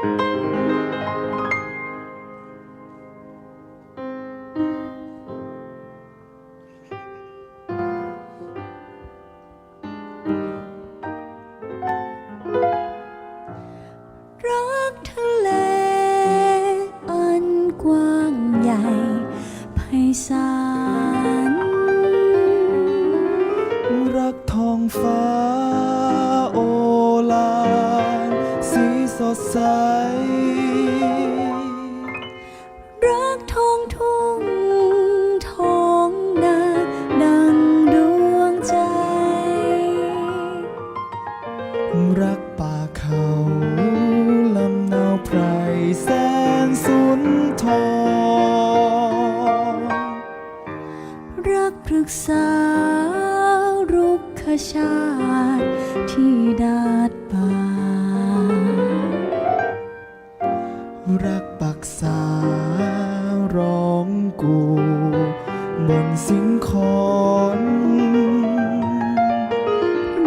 รักทะเลอันกว้างใหญ่ไพศาลรักทองฟ้าโอฬารสีสดใส บนสิงคอน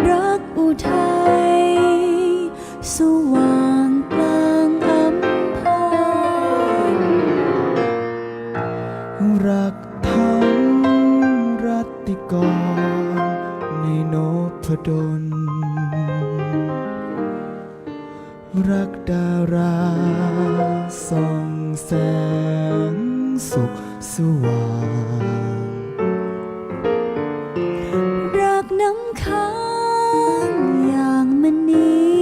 รักอุทัยสว่างกลางอัมพรรักทั้งรัติกรในโนพดลรักดาราส่องแสง สุขสว่างรักน้ำค้างอย่างมันนี้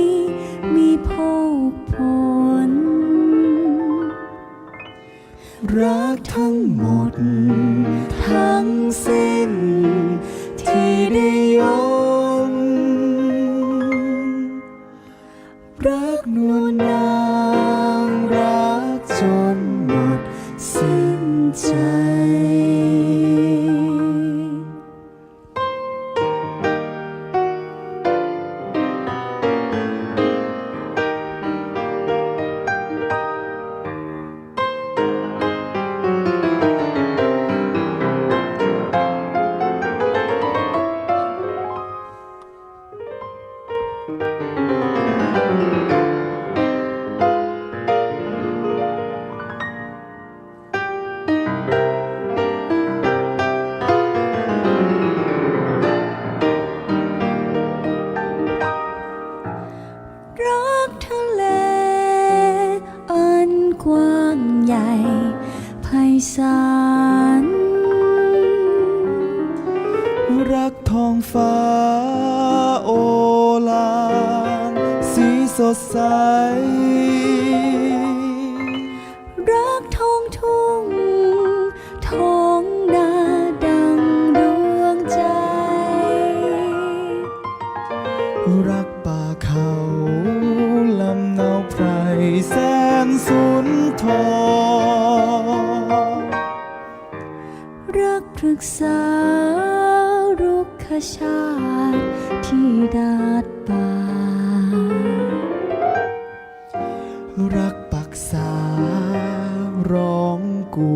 มีโพกผล รักทั้งหมด ทั้งสิ้นที่ได้ สิ้นใจ สีสดใส รักท้องทุ่งท้องนาดังดวงใจ รักป่าเขาลำเนาไพรแสนสุนทรรักปรึกษารุกขชาติที่ดาดป่า รักปักษาร้องกู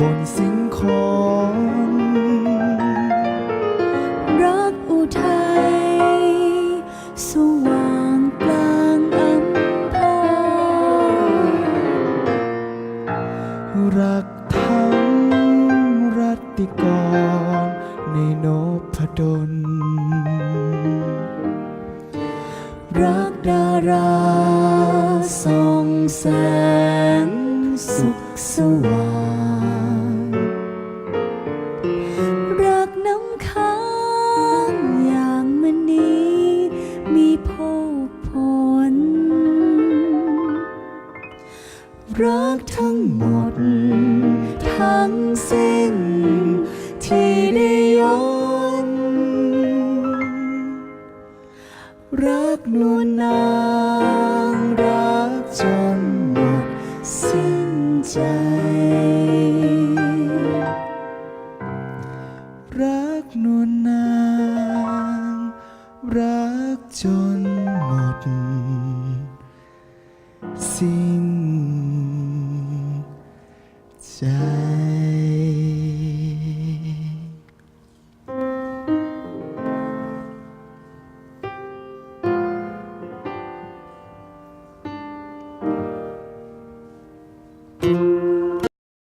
บนสิงคอนรักอุทัยสว่างกลางอัมพรรักทั้งรัตติกรในโนพดล รักดาราส่องแสงสุขสว่าง รักน้ำค้างอย่างมันนี้มีโพกผล รักทั้งหมด ทั้งสิ้นที่ได้ยน รักนวลนางรักจนหมดสิ้นใจ รักนวลนางรักจนหมดสิ้น